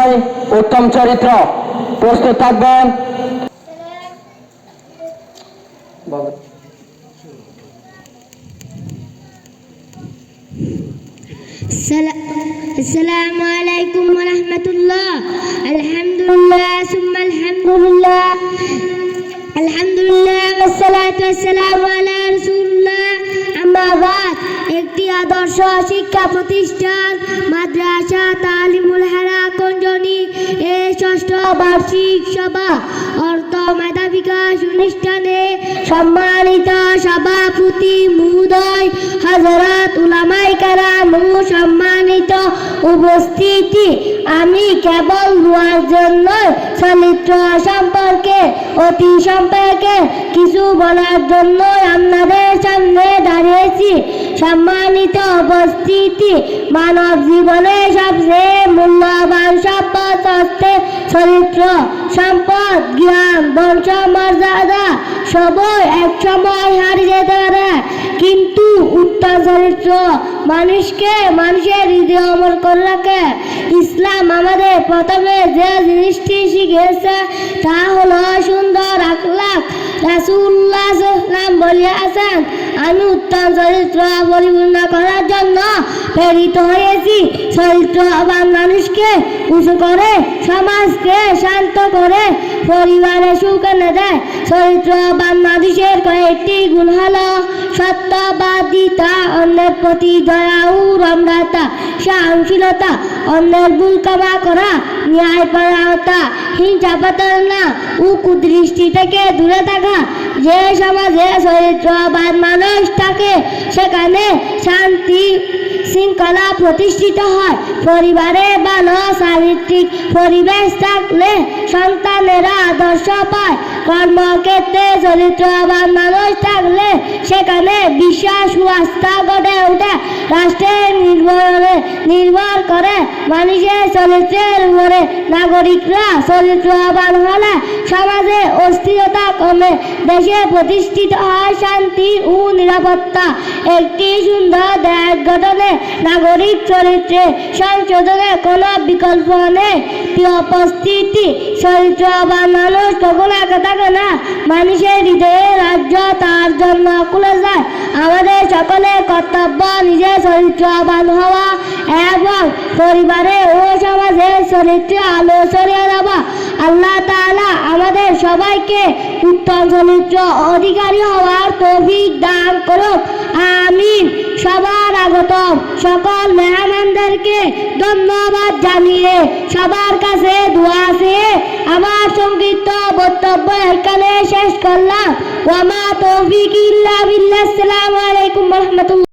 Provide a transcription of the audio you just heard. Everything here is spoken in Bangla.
নয় উত্তম চরিত্র প্রস্তুত থাকবেন السلا- السلام عليكم ورحمة الله الحمد لله ثم الحمد لله الحمد لله والصلاة والسلام على رسول الله أما بعد একটি আদর্শ শিক্ষা প্রতিষ্ঠান মাদ্রাসা তালিমুল হারা কঞ্জনি এর ষষ্ঠ বার্ষিক সভা, অর্থ মেধা বিকাশ অনুষ্ঠানে সম্মানিত সভাপতি মহোদয় উলামাই কারাম ও সম্মানিত উপস্থিতি। আমি কেবল দোয়ার জন্য চরিত্র সম্পর্কে, অতি সম্পর্কে কিছু বলার জন্য আপনাদের সামনে দাঁড়িয়েছি। সম্মানিত উপস্থিতি মানব জীবনে সবচেয়ে হচ্ছে চরিত্র, সম্পদ, জ্ঞান, বংশ, মর্যাদা সবই এক সময় হারিয়ে যেতে পারে। কিন্তু উত্তম চরিত্র মানুষকে, মানুষের হৃদয় অমর করে রাখে। ইসলাম আমাদের প্রথমে যে জিনিসটি শিখিয়েছে, তা হলো সুন্দর আখলাক রাসুল্লাহ বলিয়াছেন আমি উত্তম চরিত্র পরিপূর্ণ করার জন্য প্রেরিত হয়েছি। চরিত্র চরিত্রবান মানুষকে উঁচু করে, সমাজকে শান্ত করে, পরিবারে সুখ এনে দেয়। চরিত্রবান মানুষের কয়েকটি গুণ হল সত্যবাদিতা অন্যের প্রতি দয়া ও রমরাতা সহনশীলতা, অন্যের ভুল ক্ষমা করা ন্যায়পরায়ণতা হিংসা প্রতারণা ও কুদৃষ্টি থেকে দূরে থাকা। যে সমাজে চরিত্রবান মানুষ থাকে সেখানে শান্তি শৃঙ্খলা প্রতিষ্ঠিত হয়। পরিবারে ভালো চারিত্রিক পরিবেশ থাকলে সন্তানেরা আদর্শ পায়। কর্মক্ষেত্রে চরিত্রবান মানুষ থাকলে সেখানে বিশ্বাস ও আস্থা গড়ে ওঠে। রাষ্ট্রের নির্ভরে নির্ভর করে মানুষের চরিত্রের উপরে নাগরিকরা চরিত্রবান হলে সমাজে অস্থিরতা কমে, দেশে প্রতিষ্ঠিত হয় শান্তি ও নিরাপত্তা। একটি সুন্দর দেশ গঠনে নাগরিক চরিত্রে সংশোধনে কোনো বিকল্প নেই। উপস্থিতি চরিত্রবান মানুষ কখনো একা থাকে না। মানুষের হৃদয়ে রাজ্য তার জন্য খুলে যায়। আমাদের সকলের কর্তব্য নিজের চরিত্রবান হওয়া। এবং পরিবারে ও সমাজে চরিত্রে আলো ছড়িয়ে দেওয়া। আল্লাহ তাআলা আমাদের সবাইকে উত্তম চরিত্র অধিকারী হওয়ার তৌফিক দান করুক। আমিন। সবার আগতম সকল মেহমানদেরকে ধন্যবাদ জানিয়ে সবার কাছে দোয়া চেয়ে আমার সংক্ষিপ্ত বক্তব্য এখানে শেষ করলাম। ওয়ামা তৌফিক ইল্লা বিল্লাহ। আসসালামু আলাইকুম রহমতুল্লাহ।